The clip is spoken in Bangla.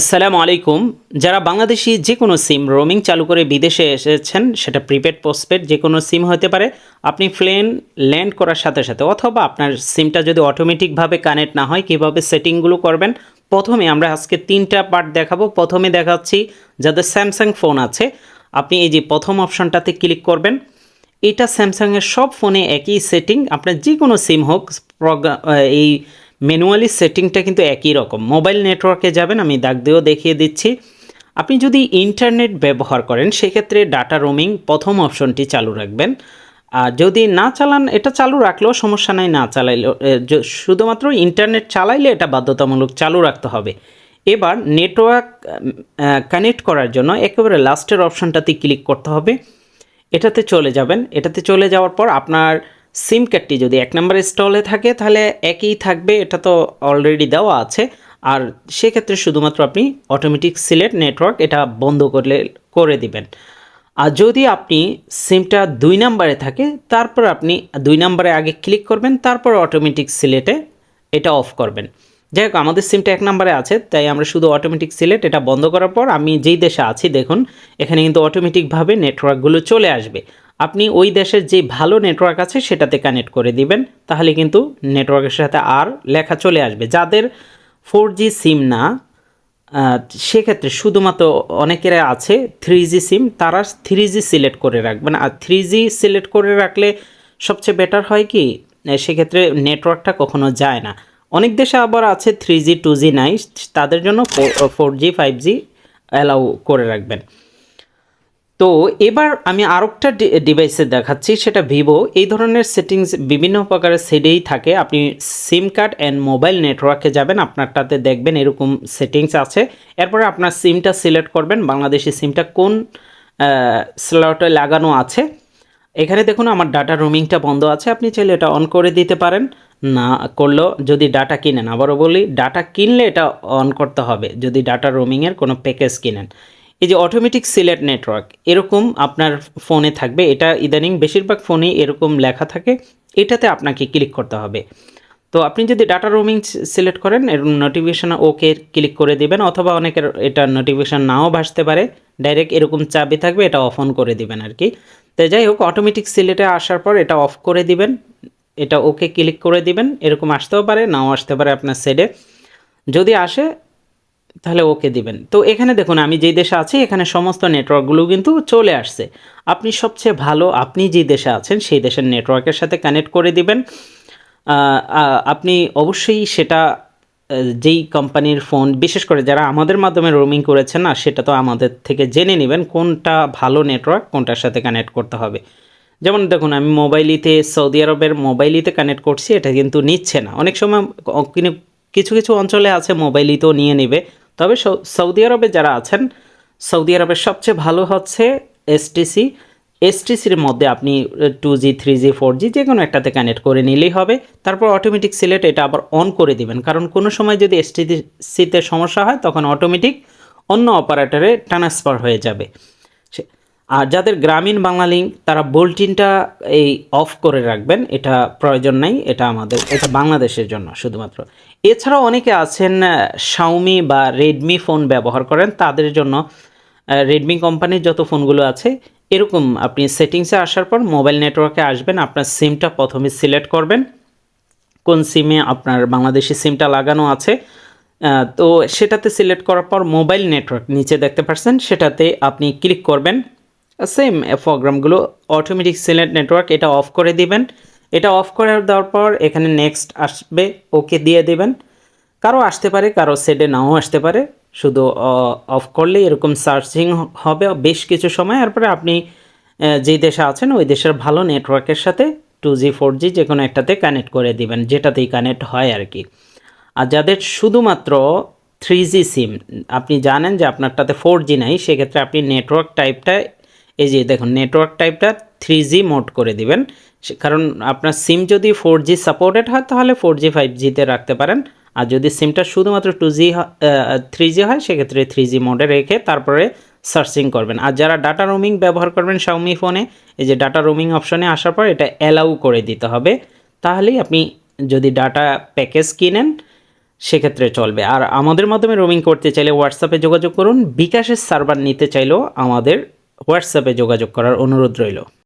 আসসালামু আলাইকুম। যারা বাংলাদেশি যে কোনো সিম রোমিং চালু করে বিদেশে এসেছেন, সেটা প্রিপেড পোস্টপেড যে কোনো সিম হতে পারে, আপনি প্লেন ল্যান্ড করার সাথে সাথে অথবা আপনার সিমটা যদি অটোমেটিকভাবে কানেক্ট না হয়, কীভাবে সেটিংগুলো করবেন? প্রথমে আমরা আজকে তিনটা পার্ট দেখাবো। প্রথমে দেখাচ্ছি যাদের স্যামসাং ফোন আছে, আপনি এই যে প্রথম অপশনটাতে ক্লিক করবেন। এটা স্যামসাংয়ের সব ফোনে একই সেটিং। আপনার যে কোনো সিম হোক এই ম্যানুয়ালি সেটিংটা কিন্তু একই রকম। মোবাইল নেটওয়ার্কে যাবেন, আমি দাগ দিয়েও দেখিয়ে দিচ্ছি। আপনি যদি ইন্টারনেট ব্যবহার করেন, সেক্ষেত্রে ডাটা রোমিং প্রথম অপশনটি চালু রাখবেন। আর যদি না চালান, এটা চালু রাখলেও সমস্যা নাই, না চালাইলেও শুধুমাত্র ইন্টারনেট চালাইলে এটা বাধ্যতামূলক চালু রাখতে হবে। এবার নেটওয়ার্ক কানেক্ট করার জন্য একেবারে লাস্টের অপশনটাতে ক্লিক করতে হবে। এটাতে চলে যাবেন। এটাতে চলে যাওয়ার পর আপনার সিম কার্ডটি যদি এক নম্বর স্টলে থাকে, তাহলে একই থাকবে, এটা তো অলরেডি দেওয়া আছে। আর সেক্ষেত্রে শুধুমাত্র আপনি অটোমেটিক সিলেক্ট নেটওয়ার্ক এটা বন্ধ করলে, করে দিবেন। আর যদি আপনি সিমটা দুই নাম্বারে থাকে, তারপর আপনি দুই নাম্বারে আগে ক্লিক করবেন, তারপর অটোমেটিক সিলেটে এটা অফ করবেন। যাই হোক, আমাদের সিমটা এক নম্বরে আছে, তাই আমরা শুধু অটোমেটিক সিলেক্ট এটা বন্ধ করার পর, আমি যেই দেশে আছি, দেখুন, এখানে কিন্তু অটোমেটিকভাবে নেটওয়ার্কগুলো চলে আসবে। আপনি ওই দেশের যে ভালো নেটওয়ার্ক আছে সেটাতে কানেক্ট করে দিবেন। তাহলে কিন্তু নেটওয়ার্কের সাথে আর লেখা চলে আসবে। যাদের ফোর জি সিম না সেক্ষেত্রে শুধুমাত্র অনেকের আছে থ্রি জি সিম তারা থ্রি জি সিলেক্ট করে রাখবেন। আর থ্রি জি সিলেক্ট করে রাখলে সবচেয়ে বেটার হয় কি? সেক্ষেত্রে নেটওয়ার্কটা কখনো যায় না। অনেক দেশে আবার আছে থ্রি জি টু জি নাই, তাদের জন্য four G five G allow করে রাখবেন। তো এবার আমি আরেকটা ডিভাইসে দেখাচ্ছি, সেটা ভিভো। এই ধরনের সেটিংস বিভিন্ন প্রকারের সেটেই থাকে। আপনি সিম কার্ড অ্যান্ড মোবাইল নেটওয়ার্কে যাবেন, আপনারটাতে দেখবেন এরকম সেটিংস আছে। এরপরে আপনার সিমটা সিলেক্ট করবেন, বাংলাদেশি সিমটা কোন স্লটে লাগানো আছে। এখানে দেখুন, আমার ডাটা রোমিংটা বন্ধ আছে। আপনি চাইলে এটা অন করে দিতে পারেন, না করলেও যদি ডাটা কিনেন। আবারও বলি ডাটা কিনলে এটা অন করতে হবে, যদি ডাটা রোমিংয়ের কোনো প্যাকেজ কিনেন। এই যে অটোমেটিক সিলেট নেটওয়ার্ক এরকম আপনার ফোনে থাকবে। এটা ইদানিং বেশিরভাগ ফোনেই এরকম লেখা থাকে। এটাতে আপনাকে ক্লিক করতে হবে। তো আপনি যদি ডাটা রোমিং সিলেক্ট করেন, এর নোটিফিকেশান ওকে ক্লিক করে দিবেন, অথবা অনেকের এটা নোটিফিকেশান নাও ভাসতে পারে। ডাইরেক্ট এরকম চাবি থাকবে, এটা অফ অন করে দিবেন আর কি। তো যাই হোক অটোমেটিক সিলেটে আসার পর এটা অফ করে দিবেন। এটা ওকে ক্লিক করে দিবেন। এরকম আসতেও পারে, নাও আসতে পারে আপনার সেটে যদি আসে তাহলে ওকে দিবেন। তো এখানে দেখুন, আমি যেই দেশে আছি, এখানে সমস্ত নেটওয়ার্কগুলো কিন্তু চলে আসছে। আপনি সবচেয়ে ভালো, আপনি যে দেশে আছেন, সেই দেশের নেটওয়ার্কের সাথে কানেক্ট করে দিবেন। আপনি অবশ্যই সেটা যেই কোম্পানির ফোন, বিশেষ করে যারা আমাদের মাধ্যমে রোমিং করেছেন না, সেটা তো আমাদের থেকে জেনে নেবেন কোনটা ভালো নেটওয়ার্ক, কোনটার সাথে কানেক্ট করতে হবে। যেমন দেখুন, আমি মোবাইলিতে, সৌদি আরবের মোবাইলিতে কানেক্ট করছি, এটা কিন্তু নিচ্ছে না। অনেক সময় কিছু কিছু অঞ্চলে আছে মোবাইলিতেও নিয়ে নেবে। তবে সৌদি আরবে যারা আছেন, সৌদি আরবের সবচেয়ে ভালো হচ্ছে এসটিসি এসটিসির মধ্যে আপনি two G three G four G যে কোনো একটাতে কানেক্ট করে নিলেই হবে। তারপর অটোমেটিক সিলেট এটা আবার অন করে দিবেন। কারণ কোনো সময় যদি এসটিসিতে সমস্যা হয়, তখন অটোমেটিক অন্য অপারেটরে ট্রান্সফার হয়ে যাবে। আর যাদের গ্রামীণ বাঙালি তারা বোল্টিনটা এই অফ করে রাখবেন, এটা প্রয়োজন নাই, এটা আমাদের, এটা বাংলাদেশের জন্য শুধুমাত্র। এছাড়াও অনেকে আছেন শাওমি বা রেডমি ফোন ব্যবহার করেন, তাদের জন্য রেডমি কোম্পানির যত ফোনগুলো আছে, এরকম আপনি সেটিংসে আসার পর মোবাইল নেটওয়ার্কে আসবেন, আপনার সিমটা প্রথমে সিলেক্ট করবেন। কোন সিমে আপনার বাংলাদেশি সিমটা লাগানো আছে তো সেটাতে সিলেক্ট করার পর মোবাইল নেটওয়ার্ক নিচে দেখতে পাচ্ছেন সেটাতে আপনি ক্লিক করবেন। সেম প্রোগ্রামগুলো অটোমেটিক সিলেক্ট নেটওয়ার্ক এটা অফ করে দিবেন। এটা অফ করে দেওয়ার পর এখানে নেক্সট আসবে ওকে দিয়ে দিবেন। কারও আসতে পারে, কারও সেটে নাও আসতে পারে। শুধু অফ করলে এরকম সার্চিং হবে বেশ কিছু সময়। এরপরে আপনি যেই দেশে আছেন, ওই দেশের ভালো নেটওয়ার্কের সাথে টু জি ফোর জি যে কোনো একটাতে কানেক্ট করে দিবেন, যেটাতেই কানেক্ট হয় আর কি। আর যাদের শুধুমাত্র থ্রি জি সিম আপনি জানেন যে আপনারটাতে ফোর জি নাই, সেক্ষেত্রে আপনি নেটওয়ার্ক টাইপটা এই যে দেখুন নেটওয়ার্ক টাইপটা থ্রি জি মোড করে দিবেন। কারণ আপনার সিম যদি ফোর জি সাপোর্টেড হয়, তাহলে ফোর জি ফাইভ জিতে রাখতে পারেন। আর যদি সিমটা শুধুমাত্র টু জি থ্রি জি হয়, সেক্ষেত্রে থ্রি জি মোডে রেখে তারপরে সার্চিং করবেন। আর যারা ডাটা রোমিং ব্যবহার করবেন শাওমি ফোনে এই যে ডাটা রোমিং অপশনে আসার পর এটা অ্যালাউ করে দিতে হবে। তাহলেই আপনি যদি ডাটা প্যাকেজ কিনেন, সেক্ষেত্রে চলবে। আর আমাদের মাধ্যমে রোমিং করতে চাইলে হোয়াটসঅ্যাপে যোগাযোগ করুন। বিকাশের সার্ভার নিতে চাইলেও আমাদের হোয়াটসঅ্যাপে যোগাযোগ করার অনুরোধ রইল।